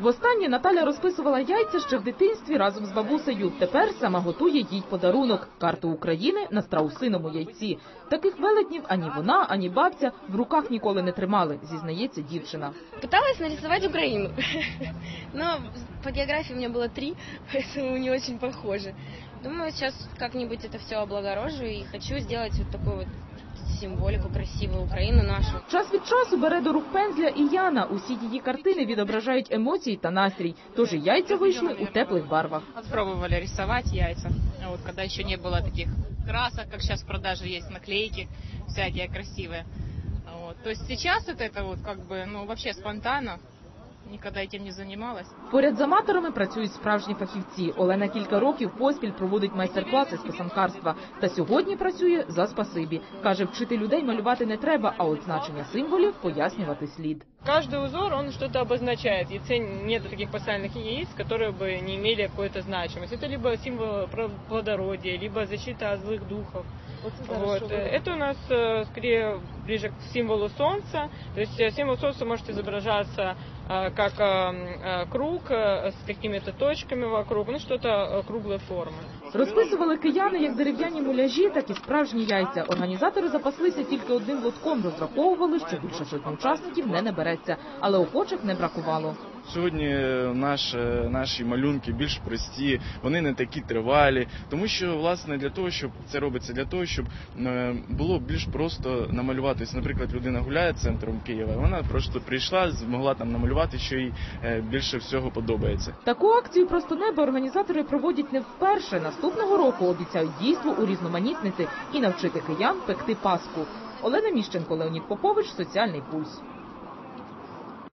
Востаннє Наталя розписувала яйця ще в дитинстві разом з бабусею. Тепер сама готує їй подарунок – карту України на страусиному яйці. Таких велетнів ані вона, ані бабця в руках ніколи не тримали, зізнається дівчина. Пыталась нарисовать Украину, но по географии у меня было три, поэтому не очень похоже. Думаю, сейчас как-нибудь это все облагорожу и хочу сделать вот такую вот символику красивую Украину нашу. Час від часу бере до рук пензля і Яна. Усі її картини відображають емоції та настрій. Тож і яйця вийшли у теплих барвах. Пробовали рисовать яйца, вот, когда еще не было таких красок, как сейчас в продаже есть наклейки всякие красивые. Вот. То есть сейчас это, это вот как бы, ну, вообще спонтанно, никогда этим не занималась. Поряд з аматорами працюють справжні фахівці. Олена кілька років поспіль проводить майстер-класи з писанкарства. Та сьогодні працює за спасибі. Каже, вчити людей малювати не треба, а от значення символів пояснювати слід. Каждый узор, он что-то обозначает. Яйце нет таких пасхальных яиц, которые бы не имели какой-то значимость. Это либо символ про- плодородия, либо защита от злых духов. Вот. э, Это у нас э, скорее ближе к символу солнца. То есть э, символ солнца может изображаться э, как э, э, круг э, с какими-то точками вокруг, ну что-то э, круглой формы. Розписували кияни як дерев'яні муляжі, так і справжні яйця. Організатори запаслися тільки одним лотком. Розраховували, що більше сотні учасників не набереться, але охочих не бракувало. Сьогодні наш, наші малюнки більш прості, вони не такі тривалі, тому що власне для того, щоб це робиться, для того, щоб е, було більш просто намалюватись. Наприклад, людина гуляє центром Києва, вона просто прийшла, змогла там намалювати, що їй е, більше всього подобається. Таку акцію просто небо організатори проводять не вперше. Наступного року обіцяють дійство урізноманітнити і навчити киян пекти паску. Олена Міщенко, Леонід Попович, Соціальний пульс.